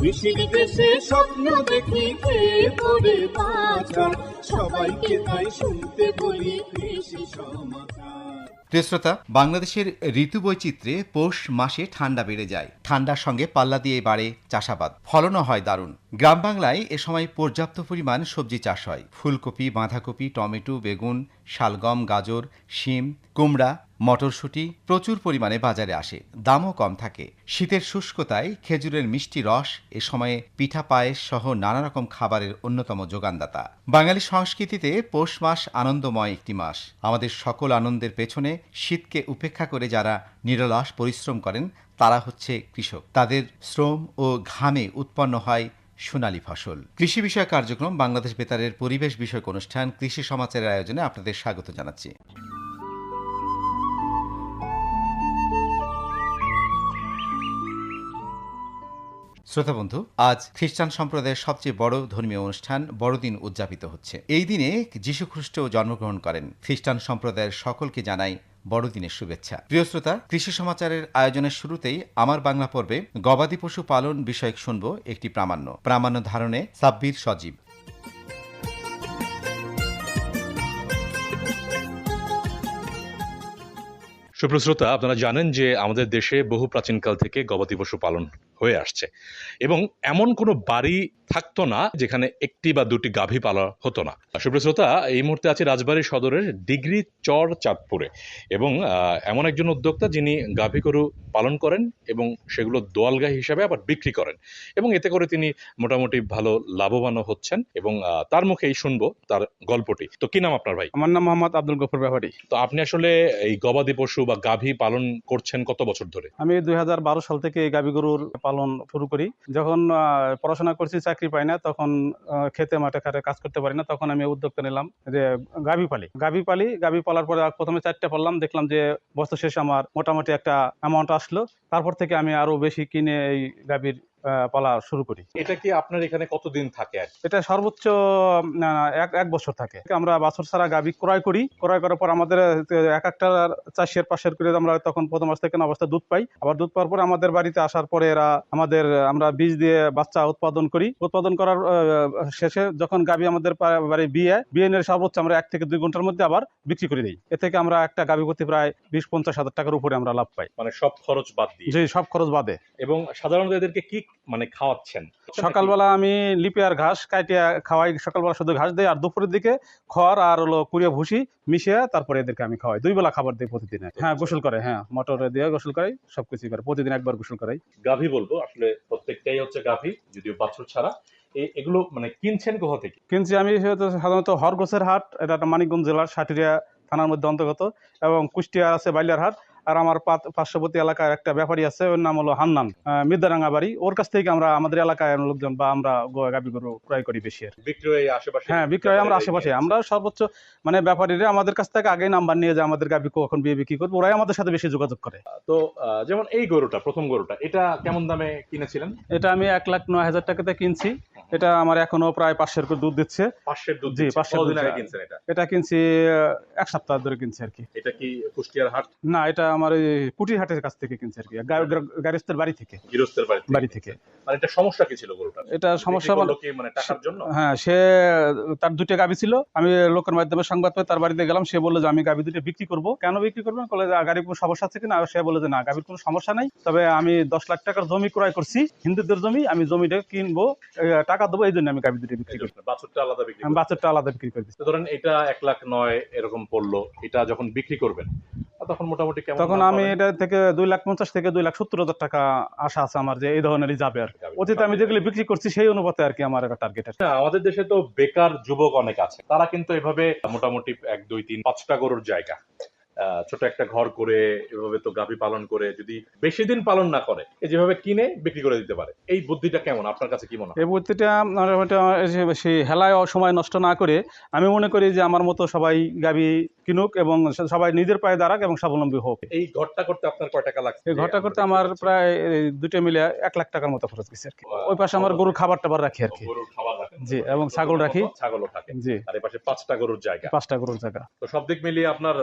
কৃষির দেশে স্বপ্ন দেখি খেয়ে পড়ে বাঁচার সবাইকে তাই শুনতে বলি কৃষি সমাচার। শ্রোতা, বাংলাদেশের ঋতু বৈচিত্র্যে পৌষ মাসে ঠান্ডা বেড়ে যায়। ঠান্ডার সঙ্গে পাল্লা দিয়ে বাড়ে চাষাবাদ। ফলনও হয় দারুণ। গ্রাম বাংলায় এ সময় পর্যাপ্ত পরিমাণ সবজি চাষ হয়। ফুলকপি, বাঁধাকপি, টমেটো, বেগুন, শালগম, গাজর, শিম, কুমড়া, মটরশুঁটি প্রচুর পরিমাণে বাজারে আসে। দামও কম থাকে। শীতের শুষ্কতায় খেজুরের মিষ্টি রস, এ সময়ে পিঠা পায়েস সহ নানা রকম খাবারের অন্যতম যোগানদাতা। বাঙালি সংস্কৃতিতে পৌষ মাস আনন্দময় একটি মাস। আমাদের সকল আনন্দের পেছনে শীতকে উপেক্ষা করে যারা নিরলস পরিশ্রম করেন, তারা হচ্ছে কৃষক। তাদের শ্রম ও ঘামে উৎপন্ন হয় সোনালী ফসল। কৃষি বিষয়ক কার্যক্রম বাংলাদেশ বেতারের পরিবেশ বিষয়ক অনুষ্ঠান কৃষি সমাচারের আয়োজনে আপনাদের স্বাগত জানাচ্ছি। শ্রোতা বন্ধু, আজ খ্রিস্টান সম্প্রদায়ের সবচেয়ে বড় ধর্মীয় অনুষ্ঠান বড়দিন উদযাপিত হচ্ছে। এই দিনে যীশু খ্রিস্ট জন্মগ্রহণ করেন। খ্রিস্টান সম্প্রদায়ের সকলকে জানাই বড়দিনের শুভেচ্ছা। প্রিয় শ্রোতা, কৃষি সমাচারের আয়োজনের শুরুতেই আমার বাংলা পর্বে গবাদি পশু পালন বিষয়ক শুনব একটি প্রামাণ্য। প্রামাণ্য ধারণে সাব্বির সজীব। সুপ্রশ্রোতা আপনারা জানেন যে আমাদের দেশে বহু প্রাচীনকাল থেকে গবাদি পশু পালন হয়ে আসছে। এবং এমন কোনো বাড়ি থাকতো না যেখানে একটি বা দুটি গাভী পালা হতো না। সুপ্রশ্রোতা এই মুহূর্তে আছে রাজবাড়ী সদরের ডিগ্রি চর চাঁদপুরে। এবং এমন একজন উদ্যোক্তা যিনি গাভী গরু পালন করেন এবং সেগুলো দোয়ালগাই হিসাবে আবার বিক্রি করেন। এবং এতে করে তিনি মোটামুটি ভালো লাভবানও হচ্ছেন এবং তার মুখেই শুনব তার গল্পটি। তো কি নাম আপনার ভাই? আমার নাম মোহাম্মদ আব্দুল গফর ব্যাপারী তো আপনি আসলে এই গবাদি পশু বা গাভী পালন করছেন কত বছর ধরে? আমি দুই হাজার বারো সাল থেকে এই গাভী গরুর পালন শুরু করি। যখন পড়াশোনা করছি, চাকরি পাই না, তখন খেতে, মাঠে খাটে কাজ করতে পারি না, তখন আমি উদ্যোগটা নিলাম যে গাভী পালি। গাভী পালি, গাভী পালার পরে প্রথমে চারটে পারলাম দেখলাম যে বছর শেষে আমার মোটামুটি একটা অ্যামাউন্ট আসলো। তারপর থেকে আমি আরও বেশি কিনে এই গাভীর পালা শুরু করি। এটা কি আপনার এখানে কতদিন থাকে এটা সর্বোচ্চ এক এক বছর থাকে। আমরা বছর ছাড়া গাভী ক্রয় করি। ক্রয় করার পর আমাদের এক একটা চাষের পাশের করে আমরা তখন প্রথম অবস্থা কেনা অবস্থায় দুধ পাই। আবার দুধ পাওয়ার পরে আমাদের বাড়িতে আসার পরে এরা আমাদের আমরা বীজ দিয়ে বাচ্চা উৎপাদন করি। উৎপাদন করার শেষে যখন গাভী আমাদের বাড়ি বিয়ে বিয়ে নিয়ে সর্বোচ্চ আমরা এক থেকে দুই ঘণ্টার মধ্যে আবার বিক্রি করে দিই। এ থেকে আমরা একটা গাভী প্রতি প্রায় বিশ পঞ্চাশ হাজার টাকার উপরে আমরা লাভ পাই। মানে সব খরচ বাদ দিয়ে। যে সব খরচ বাদে। এবং সাধারণত এদেরকে কি মানে খাওয়াচ্ছেন। সকালবেলা আমি লিপিয়ার ঘাস কাটিয়ে খাওয়াই সকালবেলা শুধু ঘাস দিই আর দুপুরের দিকে খড় আর হলো কুড়িয়ে ভুসি মিশিয়ে তারপরে এদেরকে আমি খাওয়াই। দুই বেলা খাবার দিই প্রতিদিন হ্যাঁ গোসল করে হ্যাঁ মটর দিয়ে গোসল করাই সবকিছু করে প্রতিদিন একবার গোসল করাই। গাভী বলব আসলে প্রত্যেকটাই হচ্ছে গাভী যদিও বাছুর ছাড়া। এগুলো মানে কিনছেন কোথা থেকে? কিনছি আমি সাধারণত হরগোসের হাট এটা মানিকগঞ্জ জেলার সাটুরিয়া থানার মধ্যে অন্তর্গত এবং কুষ্টিয়া আছে বাইলার হাট। আর আমার পার্শ্ববর্তী এলাকার একটা ব্যাপারী আছে ওর নাম হলো হান্নান। আহ, মির্দারাঙ্গা বাড়ি। ওর কাছ থেকে আমরা আমাদের এলাকায় লোকজন বা আমরা গো- গাভী গরু ক্রয় করি বেশি আর। বিক্রয় আশেপাশে? হ্যাঁ বিক্রয় আমরা আশেপাশে। আমরা সর্বোচ্চ মানে ব্যাপারীরা আমাদের কাছ থেকে আগে নাম্বার নিয়ে যায় আমাদের গাভী কখন বিয়ে বিক্রি করব ওরাই আমাদের সাথে বেশি যোগাযোগ করে। তো যেমন এই গরুটা প্রথম গরুটা এটা কেমন দামে কিনেছিলেন? এটা আমি এক লাখ নয় হাজার টাকাতে কিনছি। এটা আমার এখনও প্রায় পাঁচশের করে দুধ দিচ্ছে। পাঁচশের দুধ জি। পাঁচশের দুধ কিনছেন এটা? এটা কিনছি এক সপ্তাহ ধরে কিনছি আর কি। এটা কি কুষ্টিয়ার হাট? না এটা আমার ওই কুটির হাটের কাছ থেকে কিনছি আর কি। গা- গারিস্তের বাড়ি থেকে। গৃহস্থের বাড়ি থেকে। বাড়ি থেকে। আর এটা সমস্যা কি ছিল গরুটা এটা সমস্যা মানে টাকার জন্য? হ্যাঁ সে তার দুটো গাবি ছিল। আমি লোকের মাধ্যমে সংবাদ পেয়ে তার বাড়িতে গেলাম। সে বলল যে আমি গাবি দুটো বিক্রি করব। কেন বিক্রি করব বলে যে গাড়ির কোনো সমস্যা আছে কিনা? সে বলে যে না গাবির কোনো সমস্যা নাই। তবে আমি দশ লাখ টাকার জমি ক্রয় করছি। হিন্দুদের জমি আমি জমিটা কিনবো এ, টাকা দেবো এই জন্য আমি গাবি দুটো বিক্রি করছি। বাছুরটা আলাদা বিক্রি আমি। বাচ্চাটা আলাদা বিক্রি করে দিচ্ছি তো ধরেন এটা এক লাখ নয় এরকম পড়ল এটা যখন বিক্রি করবেন তখন মোটামুটি কেমন তখন আমি এটা থেকে দুই লাখ পঞ্চাশ থেকে দুই লাখ সত্তর হাজার টাকা আশা আছে আমার যে এই ধরনেরই যাবে আর। অতীতে আমি যেগুলো বিক্রি করছি সেই অনুপাতে আর কি আমার একটা টার্গেট আছে। হ্যাঁ, আমাদের দেশে তো বেকার যুবক অনেক আছে। তারা কিন্তু এভাবে মোটামুটি এক দুই তিন পাঁচটা গরুর জায়গা। ছোট একটা ঘর করে, এভাবে তো গাভী পালন করে, যদি বেশি দিন পালন না করে এই যেভাবে কিনে বিক্রি করে দিতে পারে, এই বুদ্ধিটা কেমন? আপনার কাছে কি মনে হয়? এই বুদ্ধিটা বেশি হেলায় সময় নষ্ট না করে, আমি মনে করি যে আমার মতো সবাই গাবি কিনুক এবং সবাই নিজের পায়ে দাঁড়াক এবং স্বাবলম্বী হোক। এই ঘরটা করতে আপনার কয় টাকা লাগছে? এই ঘরটা করতে আমার প্রায় দুটো মিলে এক লাখ টাকার মতো খরচ গেছে আর কি। ওই পাশে আমার গরুর খাবার টাবার রাখি আর কি। গরুর খাবার জি এবং ছাগল রাখি। ছাগলও থাকে। জি। আর এই পাশে পাঁচটা গরুর জায়গা। পাঁচটা গরুর জায়গা। তো সব দিক মিলিয়ে আপনার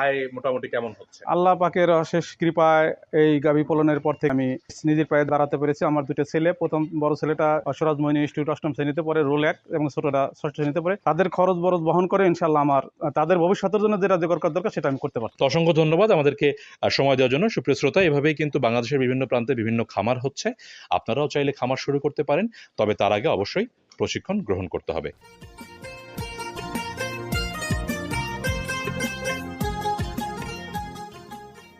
আয় মোটামুটি কেমন হচ্ছে? আল্লাহ পাকের অশেষ কৃপায় এই গাভী পালনের পর থেকে আমি নিজের পায়ে দাঁড়াতে পেরেছি। আমার দুটো ছেলে প্রথম বড় ছেলেটা স্বরাজ মহিনী ইনস্টিটিউট অষ্টম শ্রেণীতে পড়ে রোল এক এবং ছোটটা ষষ্ঠ শ্রেণীতে পড়ে। তাদের খরচ বরচ বহন করে ইনশাল্লাহ আমার তাদের তাদের ভবিষ্যতের জন্য যেটা যে করার দরকার সেটা আমি করতে পারতাম। অসংখ্য ধন্যবাদ আমাদেরকে সময় দেওয়ার জন্য। সুপ্রিয় শ্রোতা এভাবেই কিন্তু বাংলাদেশের বিভিন্ন প্রান্তে বিভিন্ন খামার হচ্ছে। আপনারাও চাইলে খামার শুরু করতে পারেন তবে তার আগে অবশ্যই প্রশিক্ষণ গ্রহণ করতে হবে।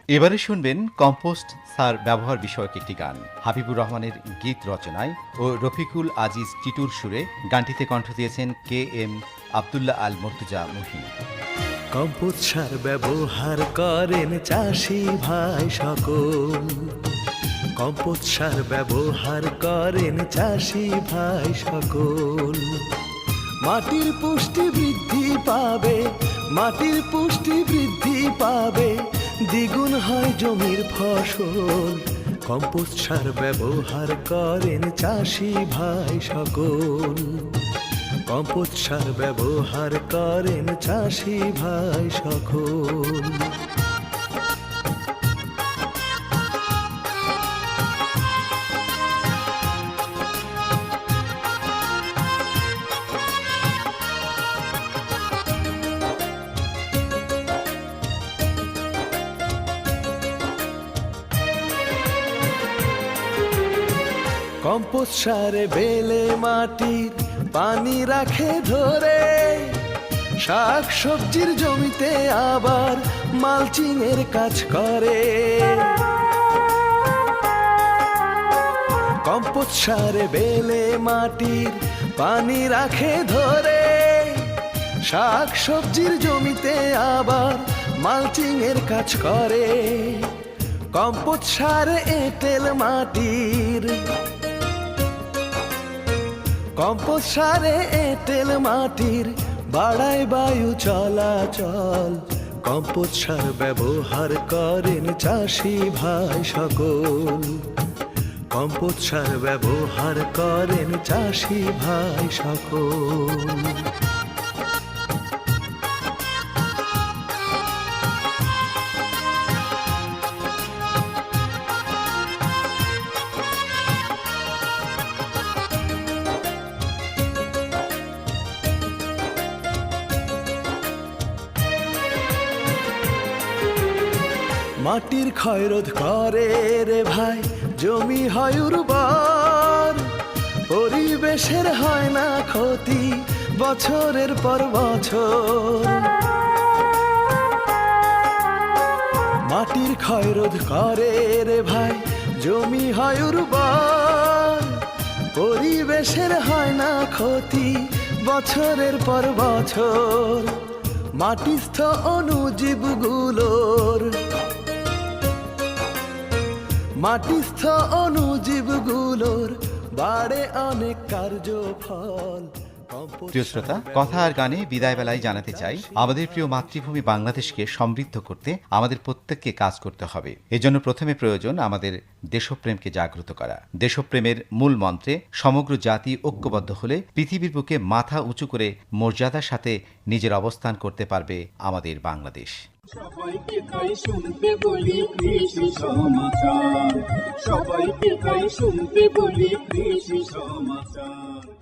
এবারে শুনবেন কম্পোস্ট সার ব্যবহার বিষয়ক একটি গান। হাবিবুর রহমানের গীত রচনায় ও রফিকুল আজিজ টিটুর সুরে গানটিতে কণ্ঠ দিয়েছেন K M Abdullah Al Murtaza Muhin compost সার ব্যবহার করেন চাষি ভাই সকল। কম্পোস্ট সার ব্যবহার করেন চাষি ভাই সকল। মাটির পুষ্টি বৃদ্ধি পাবে, মাটির পুষ্টি বৃদ্ধি পাবে, দ্বিগুণ হয় জমির ফসল। কম্পোস্ট সার ব্যবহার করেন চাষি ভাই সকল। কম্পোস্ট সার ব্যবহার করেন চাষি ভাই সকল। কম্পোস্ট সারে বেলে মাটির পানি রাখে ধরে, শাক সবজির জমিতে আবার মালচিং এর কাজ করে। কম্পোস্ট সারে বেলে মাটির পানি রাখে ধরে, শাক সবজির জমিতে আবার মালচিং এর কাজ করে। কম্পোস্ট সারে এঁটেল মাটির কম্পোস্ট সারে এঁটেল মাটির, বাড়ায় বায়ু চলাচল। কম্পোস্ট সার ব্যবহার করেন চাষি ভাই সকল। কম্পোস্ট সার ব্যবহার করেন চাষি ভাই সকল। মাটির ক্ষয়রোধ করে রে ভাই, জমি হয় উর্বর। পরিবেশের হয় না ক্ষতি, বছরের পর বছর। মাটির ক্ষয়রোধ করে রে ভাই, জমি হয় উর্বর। পরিবেশের হয় না ক্ষতি, বছরের পর বছর। মাটিস্থ অনুজীবগুলোর মাটিস্থ অনুজীবগুলোর বাড়ে অনেক কার্যফল। প্রিয় শ্রোতা, কথা আর গানে বিদায় বেলায় জানাতে চাই, আমাদের প্রিয় মাতৃভূমি বাংলাদেশকে সমৃদ্ধ করতে আমাদের প্রত্যেককে কাজ করতে হবে। এজন্য প্রথমে প্রয়োজন আমাদের দেশপ্রেমকে জাগ্রত করা। দেশপ্রেমের মূল মন্ত্রে সমগ্র জাতি ঐক্যবদ্ধ হলে পৃথিবীর বুকে মাথা উঁচু করে মর্যাদার সাথে নিজের অবস্থান করতে পারবে আমাদের বাংলাদেশ। সবাইকে তাই শুনতে বলি কৃষি সমাচার। সবাইকে তাই শুনতে বলি কৃষি সমাচার।